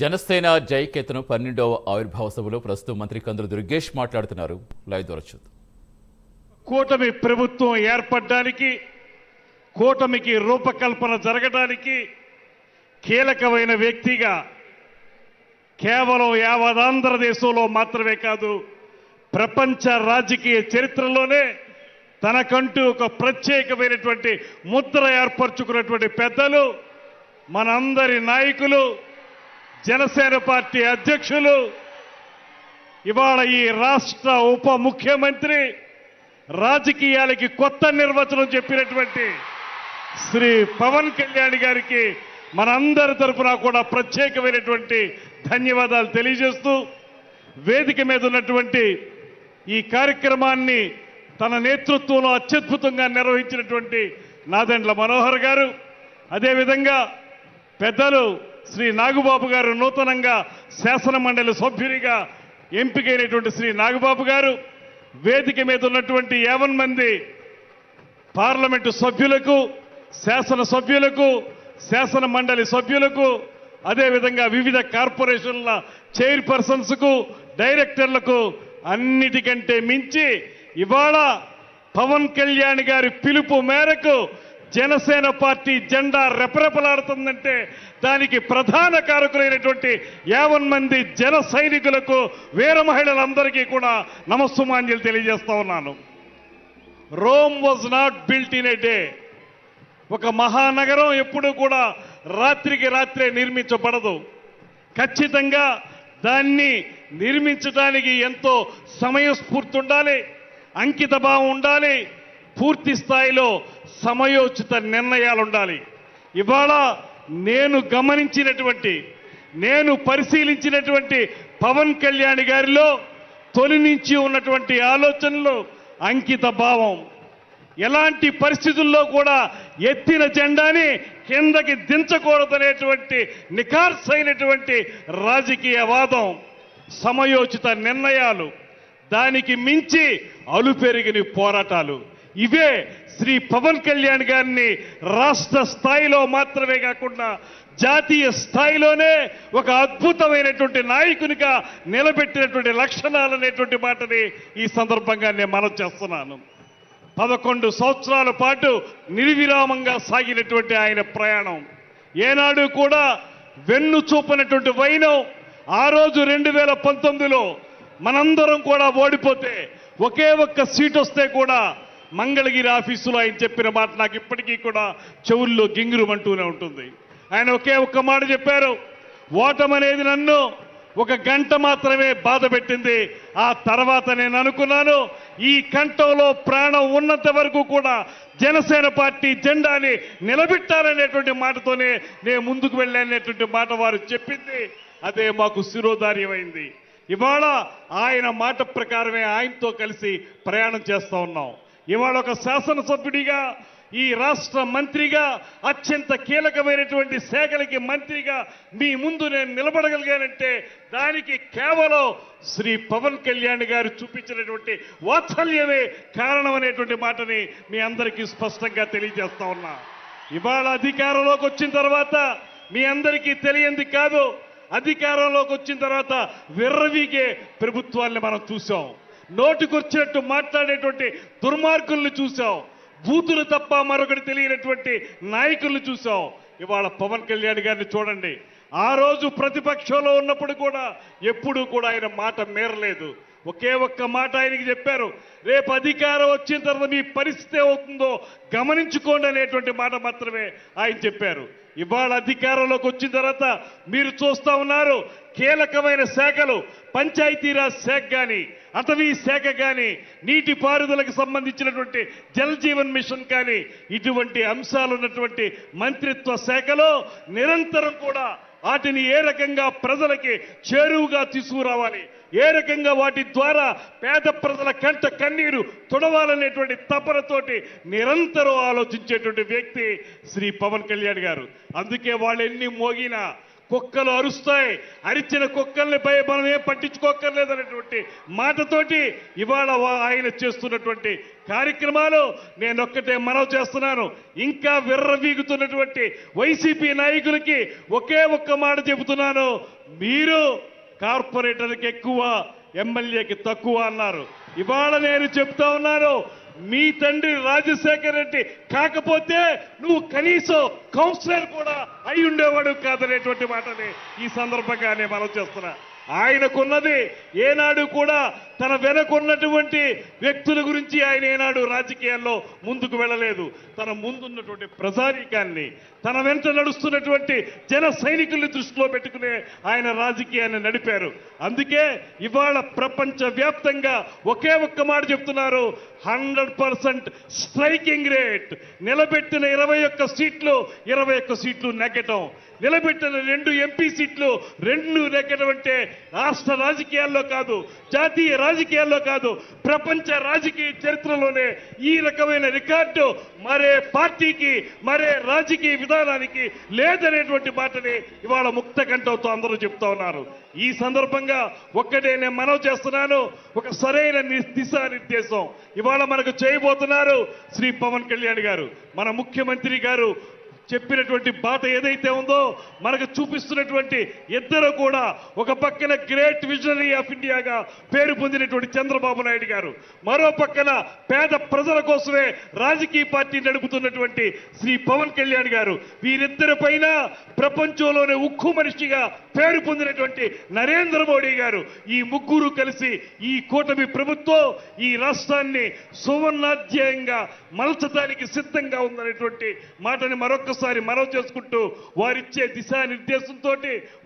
జనసేన జైకేతను పన్నెండవ ఆవిర్భావ సభలో ప్రస్తుతం మంత్రి కందులు దుర్గేష్ మాట్లాడుతున్నారు. లైవ్ ద్వారా చూద్దాం. కూటమి ప్రభుత్వం ఏర్పడడానికి కూటమికి రూపకల్పన జరగడానికి కీలకమైన వ్యక్తిగా కేవలం యావదాంధ్ర దేశంలో మాత్రమే కాదు ప్రపంచ రాజకీయ చరిత్రలోనే తనకంటూ ఒక ప్రత్యేకమైనటువంటి ముద్ర ఏర్పరచుకున్నటువంటి పెద్దలు మనందరి నాయకులు జనసేన పార్టీ అధ్యక్షులు ఇవాళ ఈ రాష్ట్ర ఉప ముఖ్యమంత్రి రాజకీయాలకి కొత్త నిర్వచనం చెప్పినటువంటి శ్రీ పవన్ కళ్యాణ్ గారికి మనందరి తరఫున కూడా ప్రత్యేకమైనటువంటి ధన్యవాదాలు తెలియజేస్తూ వేదిక మీద ఉన్నటువంటి ఈ కార్యక్రమాన్ని తన నేతృత్వంలో అత్యద్భుతంగా నిర్వహించినటువంటి నాదెండ్ల మనోహర్ గారు అదేవిధంగా పెద్దలు శ్రీ నాగుబాబు గారు నూతనంగా శాసన మండలి సభ్యునిగా ఎంపికైనటువంటి శ్రీ నాగబాబు గారు వేదిక మీద ఉన్నటువంటి యావన్ మంది పార్లమెంటు సభ్యులకు శాసన సభ్యులకు శాసన మండలి సభ్యులకు అదేవిధంగా వివిధ కార్పొరేషన్ల చైర్పర్సన్స్కు డైరెక్టర్లకు అన్నిటికంటే మించి ఇవాళ పవన్ కళ్యాణ్ గారి పిలుపు మేరకు జనసేన పార్టీ జెండా రెపరెపలాడుతుందంటే దానికి ప్రధాన కారకులైనటువంటి యావన్ మంది జన సైనికులకు వీర మహిళలందరికీ కూడా నమస్సుమాంజలు తెలియజేస్తా ఉన్నాను. Rome was not built in a day. ఒక మహానగరం ఎప్పుడూ కూడా రాత్రికి రాత్రే నిర్మించబడదు. ఖచ్చితంగా దాన్ని నిర్మించడానికి ఎంతో సమయస్ఫూర్తి ఉండాలి అంకిత భావం ఉండాలి పూర్తి స్థాయిలో సమయోచిత నిర్ణయాలు ఉండాలి ఇవాళ నేను గమనించినటువంటి నేను పరిశీలించినటువంటి పవన్ కళ్యాణ్ గారిలో తొలి నుంచి ఉన్నటువంటి ఆలోచనలు అంకిత భావం. ఎలాంటి పరిస్థితుల్లో కూడా ఎత్తిన జెండాని కిందకి దించకూడదనేటువంటి నిఖార్సైనటువంటి రాజకీయ వాదం సమయోచిత నిర్ణయాలు దానికి మించి అలుపెరిగిన పోరాటాలు. ఇవే శ్రీ పవన్ కళ్యాణ్ గారిని రాష్ట్ర స్థాయిలో మాత్రమే కాకుండా జాతీయ స్థాయిలోనే ఒక అద్భుతమైనటువంటి నాయకునిగా నిలబెట్టినటువంటి లక్షణాలు అనేటువంటి మాటని ఈ సందర్భంగా నేను మనం చేస్తున్నాను. పదకొండు సంవత్సరాల పాటు నిర్విరామంగా సాగినటువంటి ఆయన ప్రయాణం. ఏనాడు కూడా వెన్ను చూపనటువంటి వైనం ఆ రోజు రెండు వేల పంతొమ్మిదిలో మనందరం కూడా ఓడిపోతే ఒకే ఒక్క సీట్ వస్తే కూడా మంగళగిరి ఆఫీసులో ఆయన చెప్పిన మాట నాకు ఇప్పటికీ కూడా చెవుల్లో గింగురుమంటూనే ఉంటుంది. ఆయన ఒకే ఒక్క మాట చెప్పారు ఓటమనేది నన్ను ఒక గంట మాత్రమే బాధ పెట్టింది. ఆ తర్వాత నేను అనుకున్నాను ఈ కంఠంలో ప్రాణం ఉన్నంత వరకు కూడా జనసేన పార్టీ జెండాని నిలబెట్టాలనేటువంటి మాటతోనే నేను ముందుకు వెళ్ళాననేటువంటి మాట వారు చెప్పింది. అదే మాకు శిరోధార్యమైంది. ఇవాళ ఆయన మాట ప్రకారమే ఆయనతో కలిసి ప్రయాణం చేస్తూ ఉన్నాం. ఇవాళ ఒక శాసనసభ్యుడిగా ఈ రాష్ట్ర మంత్రిగా అత్యంత కీలకమైనటువంటి శాఖలకి మంత్రిగా మీ ముందు నేను నిలబడగలిగానంటే దానికి కేవలం శ్రీ పవన్ కళ్యాణ్ గారు చూపించినటువంటి వాత్సల్యమే కారణం అనేటువంటి మాటని మీ అందరికీ స్పష్టంగా తెలియజేస్తా ఉన్నా. ఇవాళ అధికారంలోకి వచ్చిన తర్వాత మీ అందరికీ తెలియంది కాదు. అధికారంలోకి వచ్చిన తర్వాత విర్రవీగే ప్రభుత్వాల్ని మనం చూసాం నోటికొచ్చినట్టు మాట్లాడేటువంటి దుర్మార్గుల్ని చూసాం బూతులు తప్ప మరొకటి తెలియనటువంటి నాయకుల్ని చూసాం ఇవాళ పవన్ కళ్యాణ్ గారిని చూడండి. ఆ రోజు ప్రతిపక్షంలో ఉన్నప్పుడు కూడా ఎప్పుడూ కూడా ఆయన మాట మేరలేదు. ఒకే ఒక్క మాట ఆయనకి చెప్పారు. రేపు అధికారం వచ్చిన తర్వాత మీ పరిస్థితి అవుతుందో గమనించుకోండి అనేటువంటి మాట మాత్రమే ఆయన చెప్పారు. ఇవాళ అధికారంలోకి వచ్చిన తర్వాత మీరు చూస్తా ఉన్నారు. కీలకమైన శాఖలు పంచాయతీరాజ్ శాఖ కానీ అటవీ శాఖ కానీ నీటి పారుదలకు సంబంధించినటువంటి జల్ జీవన్ మిషన్ కానీ ఇటువంటి అంశాలు ఉన్నటువంటి మంత్రిత్వ శాఖలో నిరంతరం కూడా వాటిని ఏ రకంగా ప్రజలకి చేరువుగా తీసుకురావాలి ఏ రకంగా వాటి ద్వారా పేద ప్రజల కంట కన్నీరు తుడవాలనేటువంటి తపనతోటి నిరంతరం ఆలోచించేటువంటి వ్యక్తి శ్రీ పవన్ కళ్యాణ్ గారు. అందుకే వాళ్ళు ఎన్ని మోగినా కుక్కలు అరుస్తాయి. అరిచిన కుక్కల్ని పై మనం ఏం పట్టించుకోక్కర్లేదనేటువంటి మాటతోటి ఇవాళ వా- ఆయన చేస్తున్నటువంటి కార్యక్రమాలు నేను ఒక్కటే మనవి చేస్తున్నాను. ఇంకా విర్రవీగుతున్నటువంటి వైసీపీ నాయకులకి ఒకే ఒక్క మాట చెబుతున్నాను. మీరు కార్పొరేటర్కి ఎక్కువ ఎమ్మెల్యేకి తక్కువ అన్నారు. ఇవాళ నేను చెప్తా ఉన్నాను మీ తండ్రి రాజశేఖర్ రెడ్డి కాకపోతే నువ్వు కనీసం కౌన్సిలర్ కూడా అయి ఉండేవాడు కాదనేటువంటి మాటని ఈ సందర్భంగా నేను మనం చేస్తున్నా. ఆయనకున్నది ఏనాడు కూడా తన వెనకున్నటువంటి వ్యక్తుల గురించి ఆయన ఏనాడు రాజకీయాల్లో ముందుకు వెళ్ళలేదు. తన ముందున్నటువంటి ప్రజానీకాన్ని తన వెంట నడుస్తున్నటువంటి జన సైనికుల్ని దృష్టిలో పెట్టుకునే ఆయన రాజకీయాన్ని నడిపారు. అందుకే ఇవాళ ప్రపంచ వ్యాప్తంగా ఒకే ఒక్క మాట చెప్తున్నారు హండ్రెడ్ పర్సెంట్ స్ట్రైకింగ్ రేట్. నిలబెట్టిన ఇరవై ఒక్క సీట్లు ఇరవై ఒక్క సీట్లు నెగ్గటం. నిలబెట్టిన రెండు ఎంపీ సీట్లు రెండు నెగ్గడం రాష్ట్ర రాజకీయాల్లో కాదు జాతీయ రాజకీయాల్లో కాదు ప్రపంచ రాజకీయ చరిత్రలోనే ఈ రకమైన రికార్డు మరే పార్టీకి మరే రాజకీయ విధానానికి లేదనేటువంటి మాటని ఇవాళ ముక్త కంఠంతో అందరూ చెప్తా ఉన్నారు. ఈ సందర్భంగా ఒక్కటే నేను మనవి చేస్తున్నాను ఒక సరైన దిశానిర్దేశం. ఇవాళ మనకు చేయబోతున్నారు శ్రీ పవన్ కళ్యాణ్ గారు. మన ముఖ్యమంత్రి గారు చెప్పినటువంటి బాట ఏదైతే ఉందో మనకు చూపిస్తున్నటువంటి ఇద్దరు కూడా ఒక పక్కన గ్రేట్ విజనరీ ఆఫ్ ఇండియాగా పేరు పొందినటువంటి చంద్రబాబు నాయుడు గారు మరో పక్కన పేద ప్రజల కోసమే రాజకీయ పార్టీ నడుపుతున్నటువంటి శ్రీ పవన్ కళ్యాణ్ గారు. వీరిద్దరి పైన ప్రపంచంలోనే ఉక్కు మనిషిగా పేరు పొందినటువంటి నరేంద్ర మోడీ గారు ఈ ముగ్గురు కలిసి ఈ కూటమి ప్రభుత్వం ఈ రాష్ట్రాన్ని సువర్ణాధ్యాయంగా మలచడానికి సిద్ధంగా ఉందనేటువంటి మాటని మరొక మరొక్కసారి మనవి చేసుకుంటూ వారిచ్చే దిశానిర్దేశంతో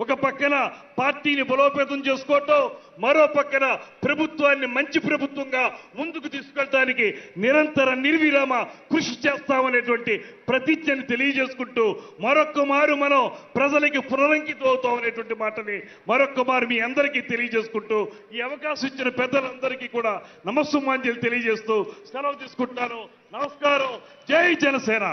ఒక పక్కన పార్టీని బలోపేతం చేసుకోవటం మరో పక్కన ప్రభుత్వాన్ని మంచి ప్రభుత్వంగా ముందుకు తీసుకెళ్ళడానికి నిరంతర నిర్విరామ కృషి చేస్తామనేటువంటి ప్రతిజ్ఞని తెలియజేసుకుంటూ మరొక్క మారు మనం ప్రజలకి పునరంకితం అవుతాం అనేటువంటి మాటని మరొక్క మారు మీ అందరికీ తెలియజేసుకుంటూ ఈ అవకాశం ఇచ్చిన పెద్దలందరికీ కూడా నమస్సుమాంజలి తెలియజేస్తూ సెలవు తీసుకుంటున్నాను. నమస్కారం. జై జనసేన.